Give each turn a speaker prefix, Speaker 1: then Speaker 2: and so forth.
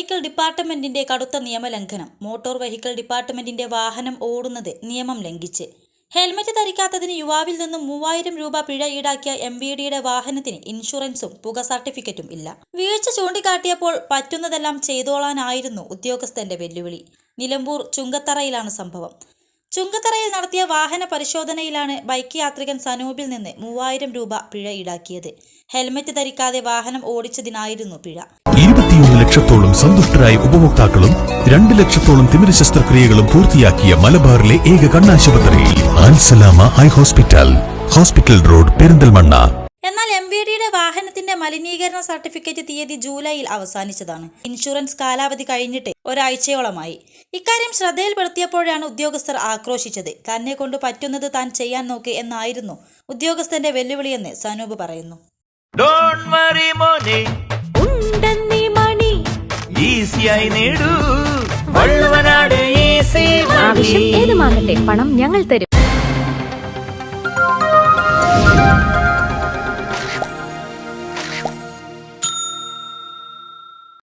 Speaker 1: Vehicle ഡിപ്പാർട്ട്മെന്റിന്റെ കടുത്ത നിയമലംഘനം. മോട്ടോർ വെഹിക്കിൾ ഡിപ്പാർട്ട്മെന്റിന്റെ വാഹനം ഓടുന്നത് നിയമം ലംഘിച്ച്. ഹെൽമറ്റ് ധരിക്കാത്തതിന് യുവാവിൽ നിന്നും മൂവായിരം രൂപ പിഴ ഈടാക്കിയ എം വി ഡിയുടെ വാഹനത്തിന് ഇൻഷുറൻസും പുക സർട്ടിഫിക്കറ്റും ഇല്ല. വീഴ്ച ചൂണ്ടിക്കാട്ടിയപ്പോൾ പറ്റുന്നതെല്ലാം ചെയ്തോളാനായിരുന്നു ഉദ്യോഗസ്ഥന്റെ വെല്ലുവിളി. നിലമ്പൂർ ചുങ്കത്തറയിലാണ് സംഭവം. ചുങ്കത്തറയിൽ നടത്തിയ വാഹന പരിശോധനയിലാണ് ബൈക്ക് യാത്രികൻ സനൂപിൽ നിന്ന് മൂവായിരം രൂപ പിഴ ഈടാക്കിയത്. ഹെൽമറ്റ് ധരിക്കാതെ വാഹനം ഓടിച്ചതിനായിരുന്നു പിഴ.
Speaker 2: ഇരുപത്തിയൊന്ന് ലക്ഷത്തോളം സന്തുഷ്ടരായ ഉപഭോക്താക്കളും രണ്ട് ലക്ഷത്തോളം തിമിര ശസ്ത്രക്രിയകളും പൂർത്തിയാക്കിയ മലബാറിലെ ഏക കണ്ണാശുപത്രി hospital. Hospital road Perinthalmanna.
Speaker 1: M V ഡിയുടെ വാഹനത്തിന്റെ മലിനീകരണ സർട്ടിഫിക്കറ്റ് തീയതി ജൂലൈയിൽ അവസാനിച്ചതാണ്. ഇൻഷുറൻസ് കാലാവധി കഴിഞ്ഞിട്ട് ഒരാഴ്ചയോളമായി. ഇക്കാര്യം ശ്രദ്ധയിൽപ്പെടുത്തിയപ്പോഴാണ് ഉദ്യോഗസ്ഥർ ആക്രോശിച്ചത്. തന്നെ കൊണ്ട് പറ്റുന്നത് താൻ ചെയ്യാൻ നോക്കി എന്നായിരുന്നു ഉദ്യോഗസ്ഥന്റെ വെല്ലുവിളിയെന്ന് സനൂപ് പറയുന്നു.
Speaker 3: ഡോണ്ട് വറി മോനെ.
Speaker 4: ഉണ്ടെന്നീ മണി.
Speaker 3: ഈസിയായി നേടൂ. വള്ളുവനാട് ഈസി
Speaker 4: ആവശ്യം ഏതുമാകട്ടെ പണം ഞങ്ങൾ തരും.